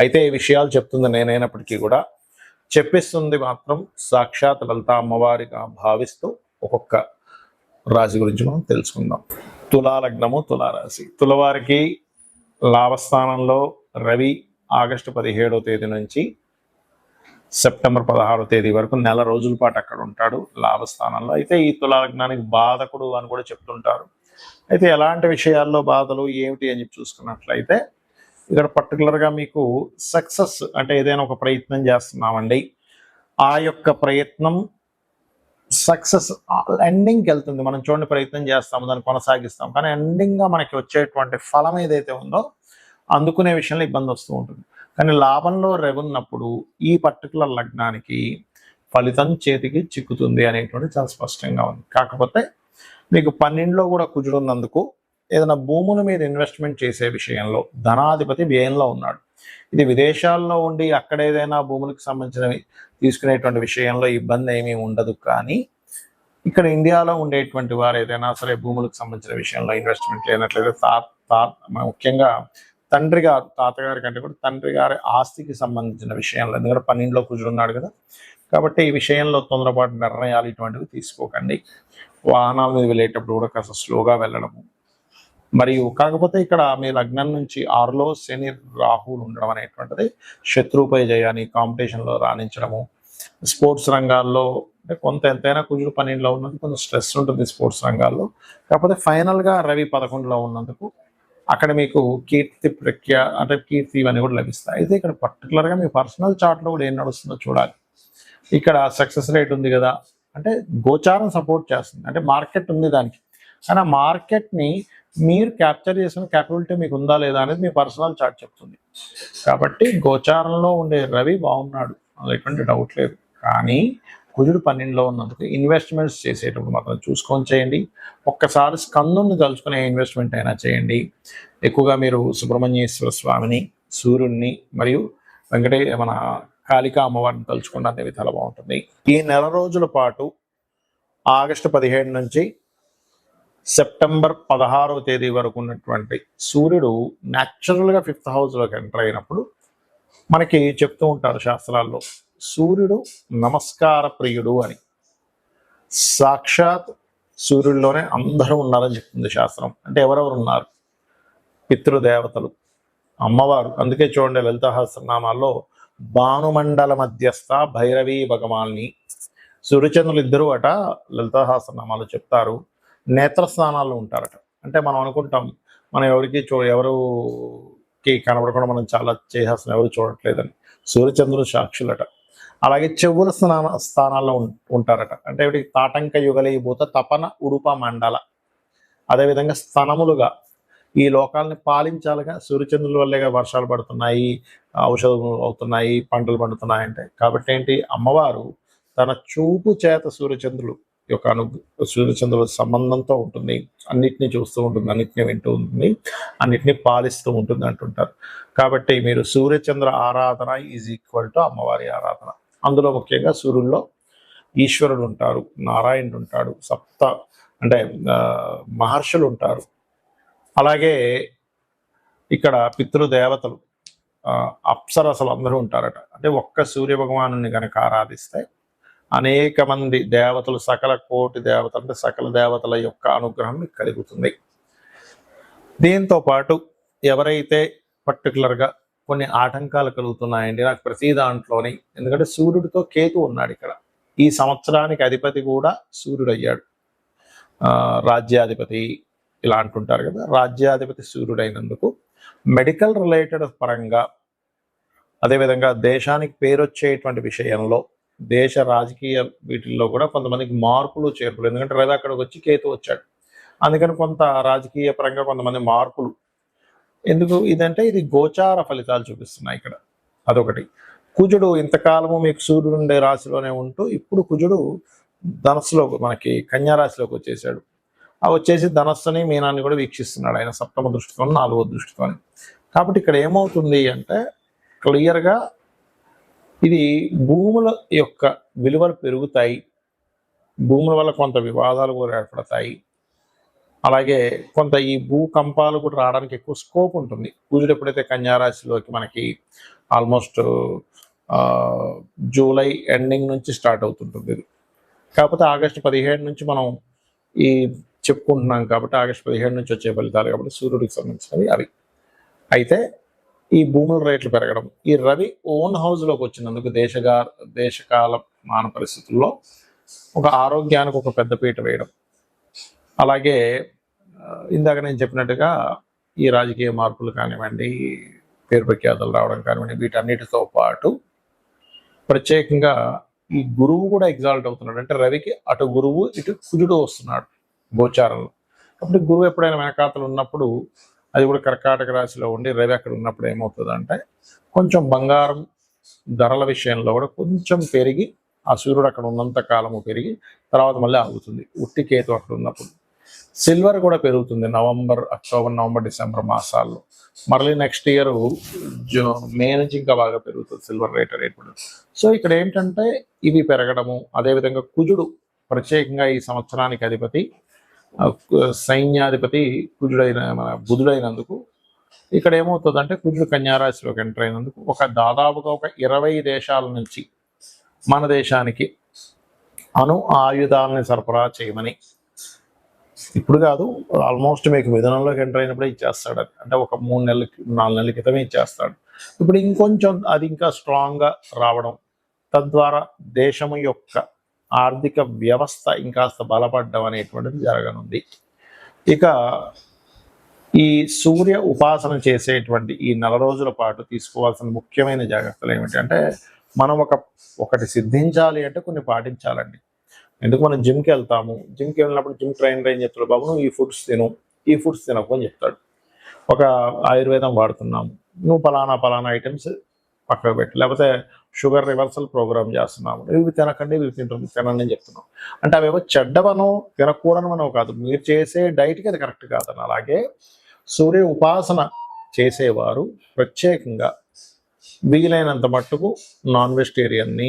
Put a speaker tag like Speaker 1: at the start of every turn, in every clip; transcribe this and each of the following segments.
Speaker 1: అయితే ఈ విషయాలు చెప్తుంది నేనైనప్పటికీ కూడా చెప్పిస్తుంది మాత్రం సాక్షాత్ లలిత అమ్మవారిగా భావిస్తూ ఒక్కొక్క రాశి గురించి మనం తెలుసుకుందాం. తులాలగ్నము తులారాశి తులవారికి లాభస్థానంలో రవి ఆగస్టు పదిహేడో తేదీ నుంచి సెప్టెంబర్ పదహారో తేదీ వరకు నెల రోజుల పాటు అక్కడ ఉంటాడు లాభస్థానంలో. అయితే ఈ తులాలగ్నానికి బాధకుడు అని కూడా చెప్తుంటారు. అయితే ఎలాంటి విషయాల్లో బాధలు ఏమిటి అని చెప్పి చూసుకున్నట్లయితే ఇక్కడ పర్టికులర్గా మీకు సక్సెస్ అంటే ఏదైనా ఒక ప్రయత్నం చేస్తున్నామండి. ఆ యొక్క ప్రయత్నం సక్సెస్ ఎండింగ్కి వెళ్తుంది. మనం చూడండి ప్రయత్నం చేస్తాము దాన్ని కొనసాగిస్తాం కానీ ఎండింగ్గా మనకి వచ్చేటువంటి ఫలం ఏదైతే ఉందో అందుకునే విషయంలో ఇబ్బంది వస్తూ ఉంటుంది. కానీ లాభంలో రెగున్నప్పుడు ఈ పర్టికులర్ లగ్నానికి ఫలితం చేతికి చిక్కుతుంది అనేటువంటి చాలా స్పష్టంగా ఉంది. కాకపోతే మీకు పన్నెండులో కూడా కుజుడున్నందుకు ఏదైనా భూముల మీద ఇన్వెస్ట్మెంట్ చేసే విషయంలో ధనాధిపతి వ్యయంలో ఉన్నాడు. ఇది విదేశాల్లో ఉండి అక్కడ ఏదైనా భూములకు సంబంధించినవి తీసుకునేటువంటి విషయంలో ఇబ్బంది ఏమీ ఉండదు. కానీ ఇక్కడ ఇండియాలో ఉండేటువంటి వారు ఏదైనా సరే భూములకు సంబంధించిన విషయంలో ఇన్వెస్ట్మెంట్ చేయనట్లయితే తా తా ముఖ్యంగా తండ్రి గారు తాతగారి కంటే కూడా తండ్రి గారి ఆస్తికి సంబంధించిన విషయంలో ఎందుకంటే పన్నెండులో కుజుడున్నాడు కదా. కాబట్టి ఈ విషయంలో తొందరపాటు నిర్ణయాలు ఇటువంటివి తీసుకోకండి. వాహనాల మీద వెళ్ళేటప్పుడు కూడా కాస్త స్లోగా వెళ్ళడము మరియు కాకపోతే ఇక్కడ మీ లగ్నం నుంచి ఆరులో శని రాహులు ఉండడం అనేటువంటిది శత్రుపై జయాన్ని కాంపిటీషన్లో రాణించడము. స్పోర్ట్స్ రంగాల్లో అంటే కొంత ఎంతైనా కుజుడు పన్నెండులో ఉన్నందుకు కొంచెం స్ట్రెస్ ఉంటుంది స్పోర్ట్స్ రంగాల్లో. కాకపోతే ఫైనల్గా రవి పదకొండులో ఉన్నందుకు అక్కడ మీకు కీర్తి ప్రఖ్య అంటే కీర్తి ఇవన్నీ కూడా లభిస్తాయి. అయితే ఇక్కడ పర్టికులర్గా మీ పర్సనల్ చార్ట్లో కూడా ఏం నడుస్తుందో చూడాలి. ఇక్కడ సక్సెస్ రేట్ ఉంది కదా. అంటే గోచారం సపోర్ట్ చేస్తుంది. అంటే మార్కెట్ ఉంది దానికి. కానీ ఆ మార్కెట్ని మీరు క్యాప్చర్ చేసిన క్యాపబిలిటీ మీకు ఉందా లేదా అనేది మీ పర్సనల్ చార్ట్ చెప్తుంది. కాబట్టి గోచారంలో ఉండే రవి బాగున్నాడు అందులో ఎటువంటి డౌట్ లేదు. కానీ కుజుడు పన్నెండులో ఉన్నందుకు ఇన్వెస్ట్మెంట్స్ చేసేటప్పుడు మాత్రం చూసుకొని చేయండి. ఒక్కసారి స్కందుని తలుచుకునే ఇన్వెస్ట్మెంట్ అయినా చేయండి. ఎక్కువగా మీరు సుబ్రహ్మణ్యేశ్వర స్వామిని సూర్యుడిని మరియు వెంకటే మన కాళికా అమ్మవారిని తలుచుకున్న అన్ని విధాలు బాగుంటుంది. ఈ నెల రోజుల పాటు ఆగస్టు పదిహేడు నుంచి సెప్టెంబర్ పదహారవ తేదీ వరకు ఉన్నటువంటి సూర్యుడు న్యాచురల్గా ఫిఫ్త్ హౌస్లోకి ఎంటర్ అయినప్పుడు మనకి చెప్తూ ఉంటారు శాస్త్రాల్లో సూర్యుడు నమస్కార ప్రియుడు అని. సాక్షాత్ సూర్యుడిలోనే అందరూ ఉన్నారని చెప్తుంది శాస్త్రం. అంటే ఎవరెవరు ఉన్నారు? పితృదేవతలు అమ్మవారు. అందుకే చూడండి లలితాహస్రనామాల్లో భానుమండల మధ్యస్థ భైరవీ భగవాన్ని. సూర్యచంద్రులు ఇద్దరు అట లలిత చెప్తారు. నేత్రస్థానాల్లో ఉంటారట. అంటే మనం అనుకుంటాం మనం ఎవరికి చూ ఎవరుకి కనబడకుండా మనం చాలా చేసేస్తున్నాం ఎవరు చూడట్లేదని. సూర్యచంద్రుడు సాక్షులట. అలాగే చెవుల స్నాన స్థానాల్లో ఉం- ఉంటారట. అంటే వీటికి తాటంక యుగలీభూత తపన ఉడుప మండల. అదేవిధంగా స్థనములుగా ఈ లోకాలని పాలించాలిగా సూర్యచంద్రుల వల్లేగా వర్షాలు పడుతున్నాయి ఔషధములు అవుతున్నాయి పంటలు పండుతున్నాయి అంటే కాబట్టి ఏంటి? అమ్మవారు తన చూపు చేత సూర్యచంద్రులు యొక్క అను సూర్యచంద్రుల సంబంధంతో ఉంటుంది. అన్నిటినీ చూస్తూ ఉంటుంది. అన్నిటినీ వింటూ ఉంటుంది. అన్నిటినీ పాలిస్తూ ఉంటుంది అంటుంటారు. కాబట్టి మీరు సూర్యచంద్ర ఆరాధన ఈజ్ ఈక్వల్ టు అమ్మవారి ఆరాధన. అందులో ముఖ్యంగా సూర్యుల్లో ఈశ్వరుడు ఉంటారు నారాయణుడు ఉంటాడు సప్త అంటే మహర్షులు ఉంటారు. అలాగే ఇక్కడ పితృదేవతలు అప్సరసలు అందరూ ఉంటారట. అంటే ఒక్క సూర్య భగవాను కనుక ఆరాధిస్తే అనేక మంది దేవతలు సకల కోటి దేవతలు అంటే సకల దేవతల యొక్క అనుగ్రహం మీకు కలుగుతుంది. దీంతో పాటు ఎవరైతే పర్టికులర్గా కొన్ని ఆటంకాలు కలుగుతున్నాయండి నాకు ప్రతి దాంట్లోని ఎందుకంటే సూర్యుడితో కేతు ఉన్నాడు ఇక్కడ. ఈ సంవత్సరానికి అధిపతి కూడా సూర్యుడు అయ్యాడు రాజ్యాధిపతి ఇలా అంటుంటారు కదా రాజ్యాధిపతి సూర్యుడైనందుకు మెడికల్ రిలేటెడ్ పరంగా అదేవిధంగా దేశానికి పేరు వచ్చేటువంటి విషయంలో దేశ రాజకీయ వీటిల్లో కూడా కొంతమందికి మార్పులు చేర్పులు. ఎందుకంటే రవి అక్కడికి వచ్చి కేతు వచ్చాడు. అందుకని కొంత రాజకీయ పరంగా కొంతమంది మార్పులు. ఎందుకు? ఇదంటే ఇది గోచార ఫలితాలు చూపిస్తున్నాయి ఇక్కడ. అదొకటి. కుజుడు ఇంతకాలము మీకు సూర్యుడు ఉండే రాశిలోనే ఉంటూ ఇప్పుడు కుజుడు ధనస్సులో మనకి కన్యా రాశిలోకి వచ్చేసాడు. ఆ వచ్చేసి ధనస్సుని మీనాన్ని కూడా వీక్షిస్తున్నాడు ఆయన సప్తమ దృష్టితో నాలుగో దృష్టితో కాబట్టి ఇక్కడ ఏమవుతుంది అంటే క్లియర్గా ఇది భూముల యొక్క విలువలు పెరుగుతాయి. భూముల వల్ల కొంత వివాదాలు కూడా ఏర్పడతాయి. అలాగే కొంత ఈ భూకంపాలు కూడా రావడానికి ఎక్కువ స్కోప్ ఉంటుంది. పూజలు ఎప్పుడైతే కన్యారాశిలోకి మనకి ఆల్మోస్ట్ జూలై ఎండింగ్ నుంచి స్టార్ట్ అవుతుంటుంది. కాకపోతే ఆగస్టు పదిహేడు నుంచి మనం ఈ చెప్పుకుంటున్నాం కాబట్టి ఆగస్టు పదిహేడు నుంచి వచ్చే ఫలితాలు కాబట్టి సూర్యుడికి సంబంధించినవి అవి. అయితే ఈ భూముల రేట్లు పెరగడం. ఈ రవి ఓన్ హౌస్లోకి వచ్చినందుకు దేశగా దేశకాల మాన పరిస్థితుల్లో ఒక ఆరోగ్యానికి ఒక పెద్ద పీట వేయడం. అలాగే ఇందాక నేను చెప్పినట్టుగా ఈ రాజకీయ మార్పులు కానివ్వండి పేరు ప్రఖ్యాతలు రావడం కానివ్వండి వీటన్నిటితో పాటు ప్రత్యేకంగా ఈ గురువు కూడా ఎగ్జాల్ట్ అవుతున్నాడు. అంటే రవికి అటు గురువు ఇటు కుజుడు వస్తున్నాడు గోచారంలో. కాబట్టి గురువు ఎప్పుడైనా వెనకాతలు ఉన్నప్పుడు అది కూడా కర్కాటక రాశిలో ఉండి రవి అక్కడ ఉన్నప్పుడు ఏమవుతుందంటే కొంచెం బంగారం ధరల విషయంలో కూడా కొంచెం పెరిగి ఆ సూర్యుడు అక్కడ ఉన్నంత కాలము పెరిగి తర్వాత మళ్ళీ ఆగుతుంది. ఉట్టి కేతు అక్కడ ఉన్నప్పుడు. సిల్వర్ కూడా పెరుగుతుంది నవంబర్ అక్టోబర్ నవంబర్ డిసెంబర్ మాసాల్లో. మళ్ళీ నెక్స్ట్ ఇయర్ జూ మే నుంచి ఇంకా బాగా పెరుగుతుంది సిల్వర్ రేట్ రేట్ కూడా. సో ఇక్కడ ఏంటంటే ఇవి పెరగడము అదేవిధంగా కుజుడు ప్రత్యేకంగా ఈ సంవత్సరానికి అధిపతి సైన్యాధిపతి కుజుడైన మన బుధుడైనందుకు ఇక్కడ ఏమవుతుందంటే కుజుడు కన్యారాశిలోకి ఎంటర్ అయినందుకు ఒక దాదాపుగా ఒక ఇరవై దేశాల నుంచి మన దేశానికి అణు ఆయుధాలని సరఫరా చేయమని. ఇప్పుడు కాదు ఆల్మోస్ట్ మీకు విధానంలోకి ఎంటర్ అయినప్పుడే ఇచ్చేస్తాడు అది. అంటే ఒక మూడు నెలలకి నాలుగు నెలల క్రితమే ఇచ్చేస్తాడు. ఇప్పుడు ఇంకొంచెం అది ఇంకా స్ట్రాంగ్గా రావడం తద్వారా దేశం యొక్క ఆర్థిక వ్యవస్థ ఇంకాస్త బలపడడం అనేటువంటిది జరగనుంది. ఇక ఈ సూర్య ఉపాసన చేసేటువంటి ఈ నెల రోజుల పాటు తీసుకోవాల్సిన ముఖ్యమైన జాగ్రత్తలు ఏమిటంటే మనం ఒక ఒకటి సిద్ధించాలి అంటే కొన్ని పాటించాలండి. ఎందుకు మనం జిమ్కి వెళ్తాము? జిమ్కి వెళ్ళినప్పుడు జిమ్ ట్రైనర్ ఏం చెప్తాడు బాబు? నువ్వు ఈ ఫుడ్స్ తిను ఈ ఫుడ్స్ తినకు అని చెప్తాడు. ఒక ఆయుర్వేదం వాడుతున్నాము. నువ్వు పలానా పలానా ఐటమ్స్ పక్కకు పెట్టి. లేకపోతే షుగర్ రివర్సల్ ప్రోగ్రామ్ చేస్తున్నాము. ఇవి తినకండి ఇవి తింటుంది తినండి అని చెప్తున్నాం. అంటే అవేవో చెడ్డవనో తినకూడనమనో కాదు. మీరు చేసే డైట్కి అది కరెక్ట్ కాదని. అలాగే సూర్య ఉపాసన చేసేవారు ప్రత్యేకంగా వీలైనంత మట్టుకు నాన్ వెజిటేరియన్ని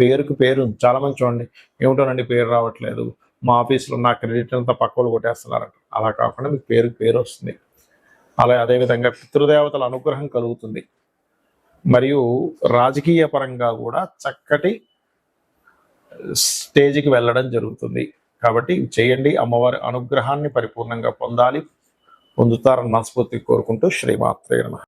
Speaker 1: పేరుకు పేరు చాలా మంది చూడండి ఏమిటోనండి పేరు రావట్లేదు మా ఆఫీస్లో నా క్రెడిట్ అంతా పక్కలు కొట్టేస్తున్నారంట. అలా కాకుండా మీకు పేరుకు పేరు వస్తుంది. అలా అదేవిధంగా పితృదేవతల అనుగ్రహం కలుగుతుంది. మరియు రాజకీయ పరంగా కూడా చక్కటి స్టేజ్కి వెళ్ళడం జరుగుతుంది. కాబట్టి చేయండి అమ్మవారి అనుగ్రహాన్ని పరిపూర్ణంగా పొందాలి. పొందుతారని మనస్ఫూర్తి కోరుకుంటూ శ్రీమాత్రే